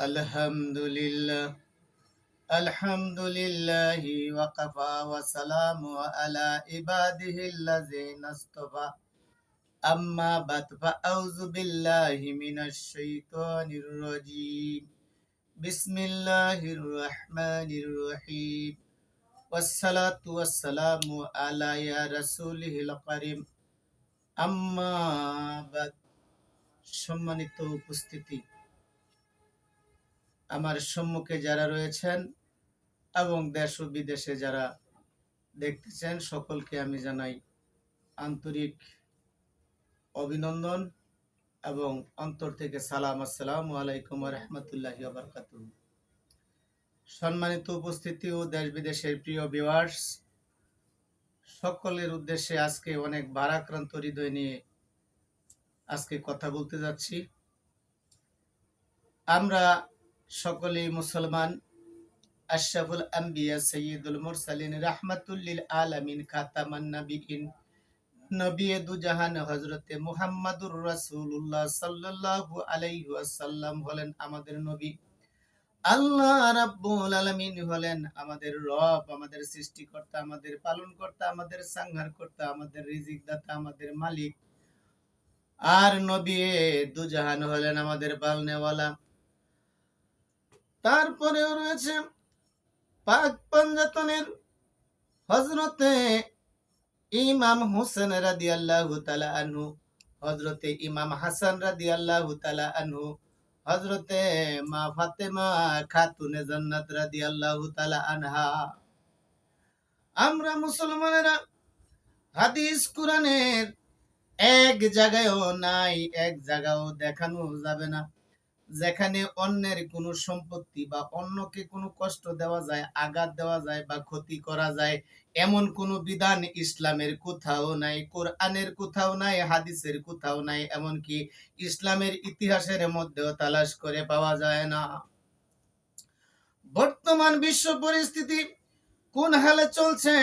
الحمد لله الحمد لله وقفا وسلام على عباده الذين اصطفى أما بعد فأعوذ بالله من الشيطان الرجيم بسم الله الرحمن الرحيم والصلاة والسلام على يا رسوله الكريم আম্মা বাদ সম্মানিত উপস্থিতি আমার সম্মুখে যারা রয়েছেন এবং দেশ ও বিদেশে যারা দেখতেছেন, সকলকে আমি জানাই আন্তরিক অভিনন্দন এবং অন্তর থেকে সালাম, আসসালামু আলাইকুম রহমতুল্লাহ বারকাত সম্মানিত উপস্থিতি ও দেশ বিদেশের প্রিয় ভিউয়ার্স সকলের উদ্দেশ্যে আজকে অনেক ভারাক্রান্ত হৃদয় নিয়ে আজকে কথা বলতে যাচ্ছি। আমরা সকলেই মুসলমান। আশরাফুল আম্বিয়া সৈয়দুল মুরসালিন রাহমাতুল্লিল আলামিন খাতামান নাবিয়িন। নবী দু জাহান হযরতে মুহাম্মাদুর রাসূলুল্লাহ সাল্লাল্লাহু আলাইহি ওয়াসাল্লাম হলেন আমাদের নবী। আল্লাহ রাব্বুল আলামিন হলেন আমাদের রব, আমাদের সৃষ্টিকর্তা, আমাদের পালনকর্তা, আমাদের সংহারকর্তা, আমাদের রিজিক দাতা আমাদের মালিক। আর নবী দু জাহান হলেন আমাদের পালনেওয়ালা। তারপরেও রয়েছে পাক পাঞ্জাতনের হজরতে ইমাম হোসেন রাদি আল্লাহ আনহু হজরতে ইমাম হাসান রাদি আল্লাহ আনহু হজরতে মা ফাতেমা খাতুনে জান্নাত রাদি আল্লাহ আনহা। আমরা মুসলমানেরা হাদিস কোরআনের এক জায়গায়ও নাই, এক জায়গাও দেখানো যাবে না। যেখানে অন্যের কোনো সম্পত্তি বা অন্যকে কোনো কষ্ট দেওয়া যায়, আঘাত দেওয়া যায় বা ক্ষতি করা যায়, এমন কোনো বিধান ইসলামের কোথাও নাই, কোরআনের কোথাও নাই, হাদিসের কোথাও নাই, এমনকি ইসলামের ইতিহাসের মধ্যেও তালাশ করে পাওয়া যায় না। বর্তমান বিশ্ব পরিস্থিতি কোন হালে চলছে,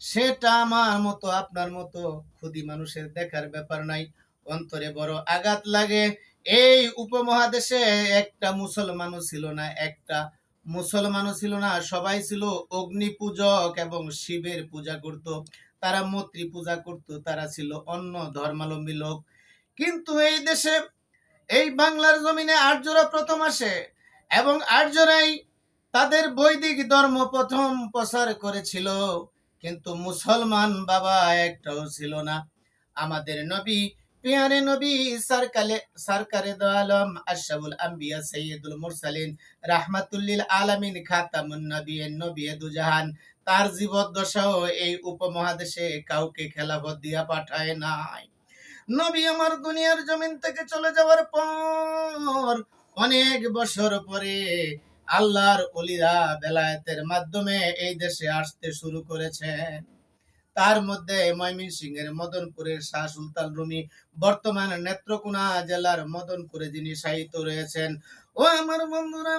সেটা আমার মতো, আপনার মতো খুদি মানুষের দেখার ব্যাপার নাই। অন্তরে বড় আঘাত লাগে এই উপমহাদেশে একটা মুসলমানও ছিল না, একটা মুসলমানও ছিল না, সবাই ছিল অগ্নি পূজক এবং শিবের পূজা করত, তারা মৈত্রী পূজা করত, তারা ছিল অন্য ধর্মাবলম্বী লোক। কিন্তু এই দেশে, এই বাংলার জমিনে আর্যরা প্রথম আসে এবং আর্যরাই তাদের বৈদিক ধর্ম প্রথম প্রচার করেছিল, কিন্তু মুসলমান বাবা একটাও ছিল না। আমাদের নবী পেয়ারে নবী, সরকালে সরকারে দো আশরাফুল আম্বিয়া, সৈয়দুল মুরসালিন, রাহমাতুল্লিল আলামিন, খাতামুন নবিয়্যিন নবী দুজাহান। তার জীবদ্দশাও এই উপমহাদেশে কাউকে খেলাফত দিয়া পাঠায় নাই। নবী আমার দুনিয়ার জমিন থেকে চলে যাওয়ার পর অনেক বছর পরে আল্লাহর অলিরা বেলায়েতের মাধ্যমে এই দেশে আসতে শুরু করেছেন। তার মধ্যে ময়মনসিংহের মদনপুরের শাহ সুলতান রুমি, বর্তমান নেত্রকোনা জেলার মদনপুরে যিনি সাহিত্য রয়েছেন। ও আমার বন্ধুরা,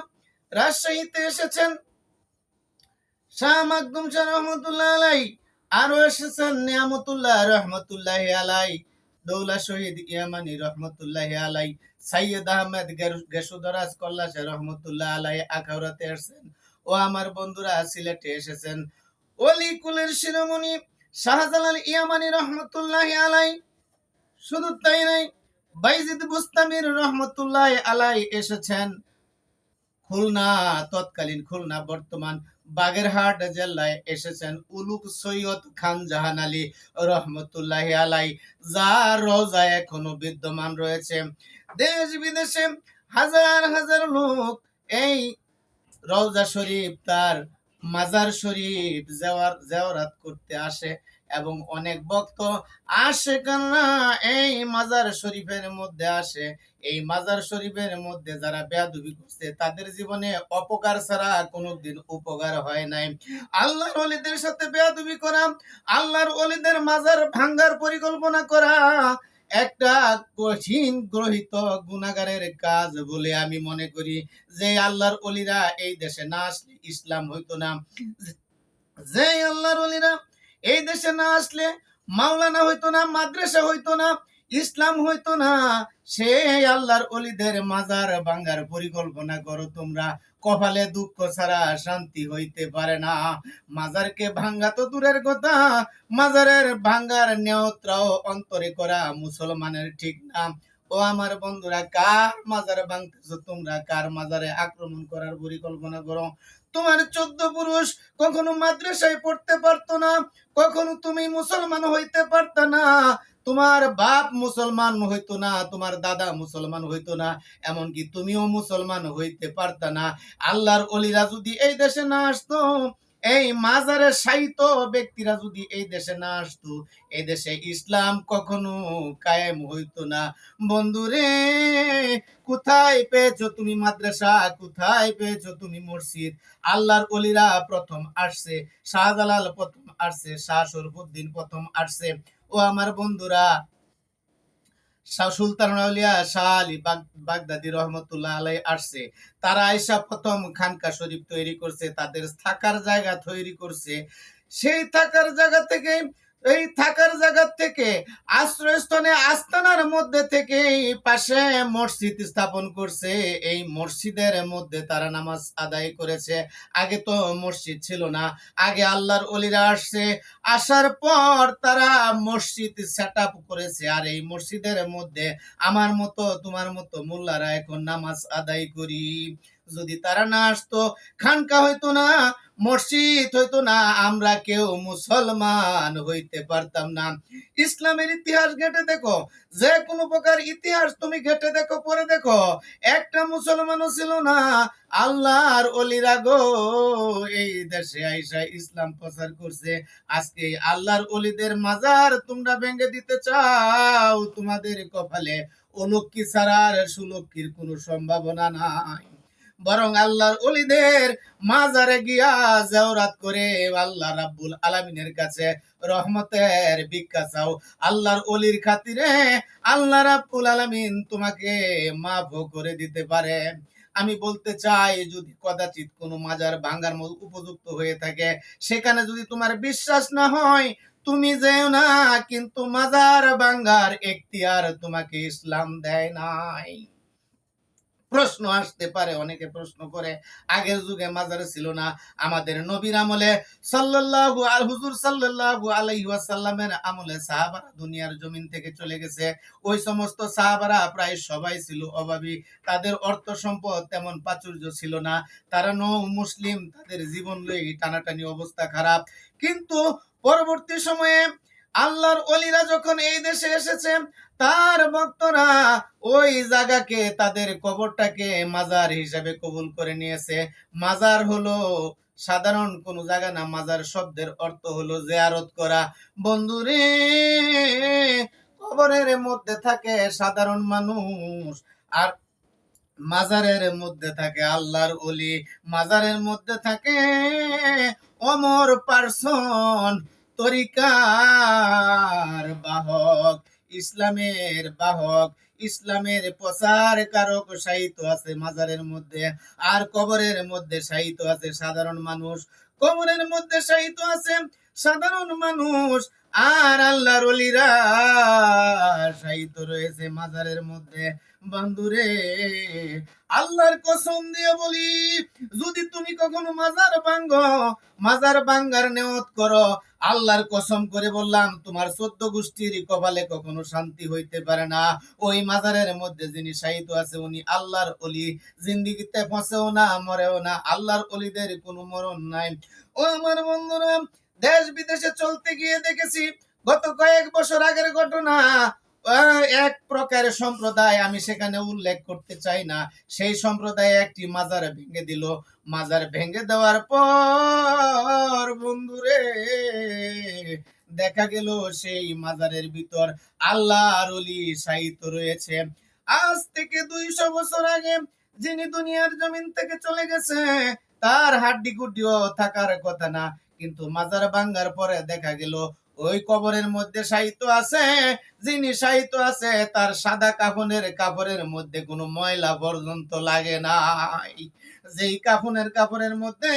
রাজশাহীতে এসেছেন শাহ মাকদুম শাহ রহমতুল্লাহ আলাই আরও এসেছেন নিয়ামতুল্লাহ রহমতুল্লাহ আলাই, দৌলা শহীদ ইয়ামানি রহমতুল্লাহ আলাই সাইয়দ আহমেদ গেসুদরাজ কল্লা শাহ রহমতুল্লাহ আলাই আখাউরাতে এসেছেন। ও আমার বন্ধুরা, সিলেটে এসেছেন। অলি কুলের শিরোমণি শাহজালাল ইয়ামানি রহমতুল্লাহ আলাই। শুধু তাই নাই, বাইজিদ বুস্তামির রহমতুল্লাহ আলাই এসেছেন। খুলনা, তৎকালীন খুলনা, বর্তমান বাগেরহাট জেলায় এসেছেন উলুক সৈয়দ খান জাহান আলী রহমতুল্লাহ আলাই, যার রোজা এখনও বিদ্যমান রয়েছে। দেশ বিদেশে হাজার হাজার লোক এই রওজা শরীফ তার মাজার শরীফ জেওয়ার জেওরাত করতে আসে এবং অনেক ভক্ত আসে কেননা এই মাজার শরীফের মধ্যে আসে। এই মাজার শরীফের মধ্যে যারা বেয়াদবি করছে, তাদের জীবনে অপকার ছাড়া কোনোদিন উপকার হয় নাই। আল্লাহর অলিদের সাথে বেয়াদবি করা, আল্লাহর অলিদের মাজার ভাঙ্গার পরিকল্পনা করা একটা কঠিন গ্রহিত গুণাগারের কাজ বলে আমি মনে করি যে আল্লাহর অলিরা এই দেশে না আসলে ইসলাম হইতো না। যে আল্লাহর অলিরা এই দেশে না আসলে মাওলানা হইতো না, মাদ্রাসা হইতো না ইসলাম হইতো না, সে আল্লাহর অলিদের মাজার বাঙ্গার পরিকল্পনা করো তোমরা। কপালে দুঃখ ছাড়া শান্তি হইতে পারে না। মাজারকে ভাঙ্গা তো দূরের কথা, মাজারের ভাঙ্গার নেওত্রাও অন্তরে করা মুসলমানের ঠিক না। ও আমার বন্ধুরা, কার মাজারে ভাঙতেছো তোমরা? কার মাজারে আক্রমণ করার পরিকল্পনা করো? তোমার চোদ্দ পুরুষ কখনো মাদ্রাসায় পড়তে পারতো না, কখনো তুমি মুসলমান হইতে পারত না। তোমার বাপ মুসলমান হইতো না, তোমার দাদা মুসলমান হইতো না, এমনকি তুমিও মুসলমান হইতে পারত না। আল্লাহর অলিরা যদি এই দেশে না আসতো এই মাজারে সাহিত্য ব্যক্তিরা যদি এই দেশে না আসতো, এই দেশে ইসলাম কখনো কায়েম হইতো না। বন্ধুরে কোথায় পেয়েছ তুমি মাদ্রাসা? কোথায় পেয়েছ তুমি মসজিদ? আল্লাহর অলিরা প্রথম আসছে, শাহজালাল প্রথম আসছে, শাহ শরফুদ্দিন প্রথম আসছে। ও আমার বন্ধুরা সুলতান আউলিয়া শাহ আলী বাগ- বাগদাদি রহমতুল্লাহ আলাই আসছে। তারা আয়সা প্রথম খানকা শরীফ তৈরি করছে, তাদের থাকার জায়গা তৈরি করছে। সেই থাকার জায়গা থেকে এই থাকার জায়গা থেকে, আশ্রয়স্থলে আস্তানার মধ্যে থেকে পাশে মসজিদ স্থাপন করছে। এই মসজিদের মধ্যে তারা নামাজ আদায় করেছে। আগে তো মসজিদ ছিল না। আগে আল্লাহর অলিরা আসছে। আসার পর তারা মসজিদ সেট করেছে। আর এই মসজিদের মধ্যে আমার মতো, তোমার মতো মোল্লারা এখন নামাজ আদায় করি। যদি তারা না আসতো, খানকা হইতো না, মসজিদ হইতো না, আমরা কেউ মুসলমান হইতে পারতাম না। ইসলামের ইতিহাস ঘেটে দেখো, যে কোনো প্রকার ইতিহাস তুমি ঘেটে দেখো পরে দেখো, একটা মুসলমানও ছিল না, আল্লাহর অলিরা গো, এই দেশে আইসা ইসলাম প্রচার করছে। আজকে আল্লাহর অলিদের মাজার তোমরা ভেঙে দিতে চাও, তোমাদের কপালে অলক্ষী ছাড়া আর সুলক্ষীর কোনো সম্ভাবনা নাই। বরং আল্লাহর অলিদের মাজারে গিয়া জাওরাত করে, আল্লাহ রাব্বুল আলামিনের কাছে রহমতের ভিক্ষা চাও। আল্লাহর অলির খাতিরে আল্লাহ রাব্বুল আলামিন তোমাকে মাফ করে দিতে পারে। আমি বলতে চাই, যদি কদাচিৎ কোনো মাজার ভাঙ্গার মতো উপযুক্ত হয়ে থাকে, সেখানে যদি তোমার বিশ্বাস না হয়, তুমি যেও না, কিন্তু মাজার ভাঙ্গার এখতিয়ার তোমাকে ইসলাম দেয় নাই। প্রশ্ন আসতে পারে, অনেকে প্রশ্ন করে। আগের যুগে মাজারে ছিল না। আমাদের নবীর আমলে সাল্লাল্লাহু আল, হুজুর সাল্লাল্লাহু আলাইহি ওয়াসাল্লামের আমলে সাহাবারা দুনিয়ার জমিন থেকে চলে গেছে। ওই সমস্ত সাহাবারা প্রায় সবাই ছিল অভাবী। তাদের অর্থ সম্পদ তেমন প্রাচুর্য ছিল না। তারা নৌ মুসলিম, তাদের জীবন লই টানাটানি অবস্থা খারাপ। কিন্তু পরবর্তী সময়ে আল্লাহর অলিরা যখন এই দেশে এসেছে, তার ভক্তরা ওই জায়গাকে তাদের কবরটাকে মাজার হিসাবে কবুল করে নিয়েছে। মাজার হলো সাধারণ কোন জায়গা না, মাজার শব্দের অর্থ হলো জিয়ারত করা। বন্ধুরে, কবরের মধ্যে থাকে সাধারণ মানুষ, আর মাজারের মধ্যে থাকে আল্লাহর অলি মাজারের মধ্যে থাকে অমর পার্সন তরিকার বাহক, ইসলামের বাহক, ইসলামের প্রচার কারক সাহিত্য আছে মাজারের মধ্যে, আর কবরের মধ্যে সাহিত্য আছে সাধারণ মানুষ, কবরের মধ্যে সাহিত্য আছে সাধারণ মানুষ, আর আল্লাহর অলিরা সাহিত্য রয়েছে মাজারের মধ্যে। বন্ধুরে আল্লাহর কসম দিয়ে বলি, যদি তুমি কখনো মাজার ভাঙ্গ, মাজার ভাঙ্গার নেওয়াত করো, আল্লাহর কসম করে বললাম, তোমার চোদ্দ গোষ্ঠীর কপালে কখনো শান্তি হইতে পারে না। ওই মাজারের মধ্যে যিনি সাহিত্য আছে, উনি আল্লাহর অলি। জিন্দিগিতে ফসেও না, মরেও না, আল্লাহর অলিদের কোনো মরণ নাই। ও আমার বন্ধুরা দেশ বিদেশে চলতে গিয়ে দেখেছি, গত কয়েক বছর আগের ঘটনা এক প্রকারের সম্প্রদায় আমি সেখানে উল্লেখ করতে চাই না। সেই সম্প্রদায় একটি মাজার ভেঙে দিল। মাজার ভেঙে দেওয়ার পর, বন্ধুরে, দেখা গেল সেই মাজারের ভিতর আল্লাহ অলি সাহিত্য রয়েছে। আজ থেকে দুইশো বছর আগে যিনি দুনিয়ার জমিন থেকে চলে গেছে তার হাড্ডি গুড্ডিও থাকার কথা না, কিন্তু মাজার ভাঙ্গার পরে দেখা গেল, ওই কবরের মধ্যে সাহিত্য আছে, যিনি সাহিত্য আছে, তার সাদা কাফনের কাপড়ের মধ্যে কোনো ময়লা পর্যন্ত লাগে না যেই কাফনের কাপড়ের মধ্যে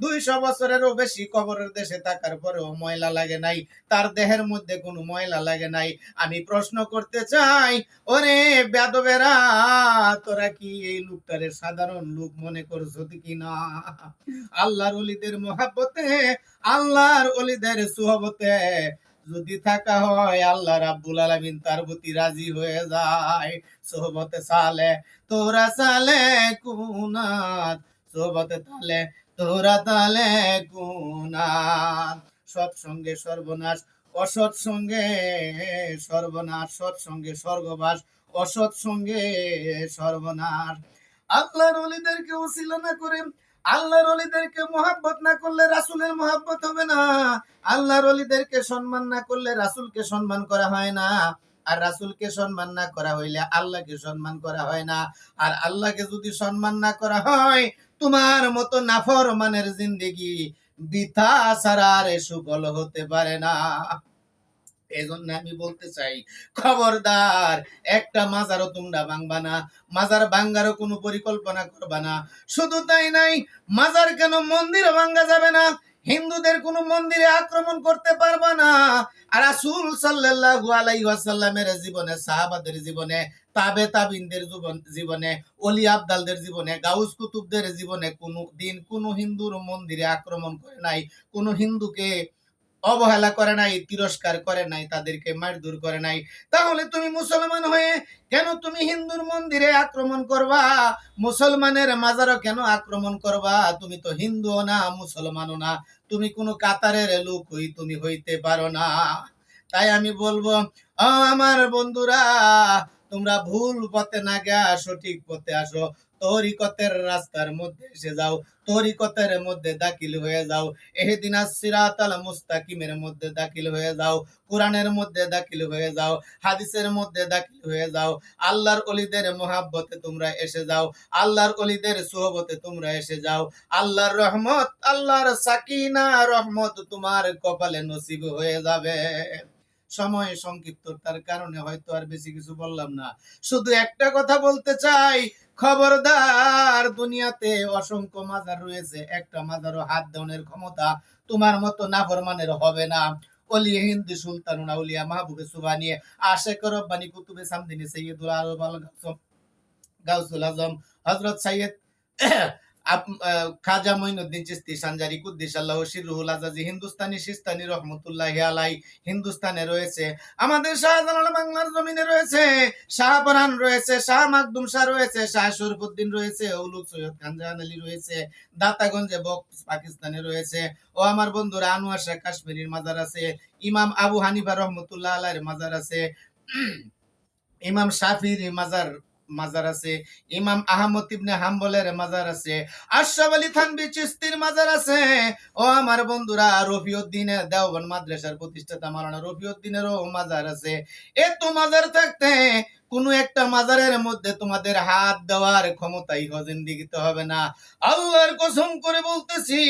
দুইশো বছরেরও বেশি কবরের দেশে থাকার পরেও ময়লা লাগে নাই, তার দেহের মধ্যে কোনো ময়লা লাগে নাই। আমি প্রশ্ন করতে চাই, ওরে বেদবেরা, তোরা কি এই লোকটারে সাধারণ লোক মনে করছ কি না আল্লাহর অলিদের মহাব্বতে, আল্লাহর অলিদের সুহবতে যদি থাকা হয়, আল্লাহ রাব্বুল আলামিন তার প্রতি রাজি হয়ে যায়। সোহবতে সালে, তোরা সালে কুনাত, সোহবতে তালে তোরা তালে সৎসঙ্গে সর্বনাশ, অসৎ সঙ্গে সর্বনাশ, সৎ সঙ্গে স্বর্গবাস, অসৎ সর্বনাশ। আল্লাহর অলিদেরকে উসিলা না করে, আল্লাহর অলিদেরকে মহাব্বত না করলে রাসূলের মহাব্বত হবে না। আল্লাহর অলিদেরকে সম্মান না করলে রাসূলকে সম্মান করা হয় না। আর রাসূলকে সম্মান না করা হইলে আল্লাহকে সম্মান করা হয় না। আর আল্লাহকে যদি সম্মান না করা হয় তোমার মতো নাফরমানের জিন্দেগি বৃথা সারার সুফল হতে পারে না। এজন্য আমি বলতে চাই, খবরদার, একটা মাজারও তোমরা ভাঙবা না, মাজার ভাঙ্গারও কোনো পরিকল্পনা করবা না। শুধু তাই নাই, মাজার কেন মন্দির ভাঙ্গা যাবে না? হিন্দুদের কোনো মন্দিরে আক্রমণ করতে পারবা না। আর রাসূল সাল্লাল্লাহু আলাইহি ওয়াসাল্লামের জীবনে, সাহাবাদের জীবনে, তাবে তাবিনদের জীবন জীবনে অলি আবদালদের জীবনে, গাউস কুতুবদের জীবনে কোনো দিন কোনো হিন্দুর মন্দিরে আক্রমণ করে নাই। কোনো হিন্দুকে অবহেলা করে নাই, তিরস্কার করে নাই, তাদেরকে মারধর করে নাই। তাহলে তুমি মুসলমান হয়ে কেন তুমি হিন্দুর মন্দিরে আক্রমণ করবা? মুসলমানের মাজারও কেন আক্রমণ করবা? তুমি তো হিন্দুও না, মুসলমানও না। তুমি কোনো কাতারের লোক হই তুমি হইতে পারো না। তাই আমি বলব, আমার বন্ধুরা, তোমরা ভুল পথে না গিয়া সঠিক পথে আসো। তরিকতের রাস্তার মধ্যে এসে যাও, তরিকতের মধ্যে দাখিল হয়ে যাও। এহদিনা সিরাতাল মুস্তাকিমের মধ্যে দাখিল হয়ে যাও, কোরআনের মধ্যে দাখিল হয়ে যাও, হাদিসের মধ্যে দাখিল হয়ে যাও। আল্লাহর অলিদের মোহাব্বতে তোমরা এসে যাও, আল্লাহর অলিদের সোহবতে তোমরা এসে যাও। আল্লাহর রহমত, আল্লাহর সাকিনা, রহমত তোমার কপালে নসিব হয়ে যাবে। সময় সংক্ষিপ্ততার কারণে হয়তো আর বেশি কিছু বললাম না। শুধু একটা কথা বলতে চাই, খবরদার দুনিয়াতে অসংখ্য মাজার রয়েছে। একটা মাজারও হাত দেওয়ার ক্ষমতা তোমার মতো নাফরমানের হবে না। অলিয়ে হিন্দি সুলতানুনা উলিয়া মাহবুবে সুবানিয়ে আশেক রব্বানি, কুতুবে সামদিনী সৈয়দুল গাউসুল আজম, হযরত সৈয়দ খাজা মঈনুদ্দিন চিস্তি সানজারি কুদ্দিস, আল্লাহ শিরুহুল আজাজি, হিন্দুস্তানি সিস্তানি রহমতুল্লাহ আলাই হিন্দুস্তানে রয়েছে। আমাদের শাহজালাল বাংলার জমিনে রয়েছে শাহপরান রয়েছে, শাহ মাকদুম শাহ রয়েছে, শাহ শরীফুদ্দিন রয়েছে উলুক সৈয়দ খান জাহান আলী রয়েছে, দাতাগঞ্জে বক্স পাকিস্তানে রয়েছে, ও আমার বন্ধুরা আনোয়ার শাহ কাশ্মীরের মাজার আছে, ইমাম আবু হানিফা রহমতুল্লাহ আলাইয়ের মাজার আছে ইমাম শাফির মাজার মাজার আছে, ইমাম আহমদ ইবনে হাম্বলের মাজার আছে, আশরাফ আলী থানবি চিস্তির মাজার আছে। ও আমার বন্ধুরা, রফিউদ্দিনের দেওবন মাদ্রাসার প্রতিষ্ঠাতা মালানা রফিউদ্দিনেরও মাজার আছে। এত মাজার থাকতে কোন একটা মাজারের মধ্যে তোমাদের হাত দেওয়ার ক্ষমতাই হজিন্দিগিতে হবে না। আল্লাহর কসম করে বলতেছি,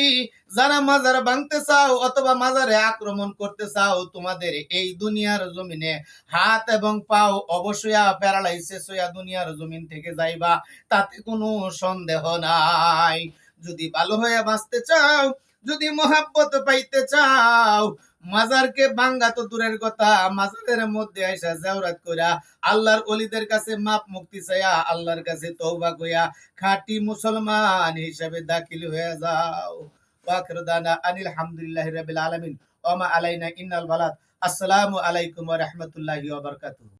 যারা মাজার ভাঙতে চাও অথবা মাজারে আক্রমণ করতে চাও, তোমাদের এই দুনিয়ার জমিনে হাত এবং পাও অবশ্যই প্যারালাইসিস হইয়া দুনিয়ার জমিন থেকে যাইবা, তাতে কোনো সন্দেহ নাই। যদি ভালো হয়ে বাঁচতে চাও, যদি মহাব্বত পাইতে চাও মাজারকে বাঙ্গা তো দূরের কথা, মাজারের মধ্যে আইসা জাওরাত কইরা আল্লাহর অলিদের কাছে মাপ মুক্তি চাইয়া আল্লাহর কাছে তৌবা কইয়া খাঁটি মুসলমান হিসাবে দাখিল হয়ে যাও। ওয়াখির দানা আনিল হামদুলিল্লাহ রাব্বিল আলামিন। ওমা আলাইনা ইন্নাল বালাত আসসালামু আলাইকুম ওয়া রাহমাতুল্লাহি ওয়া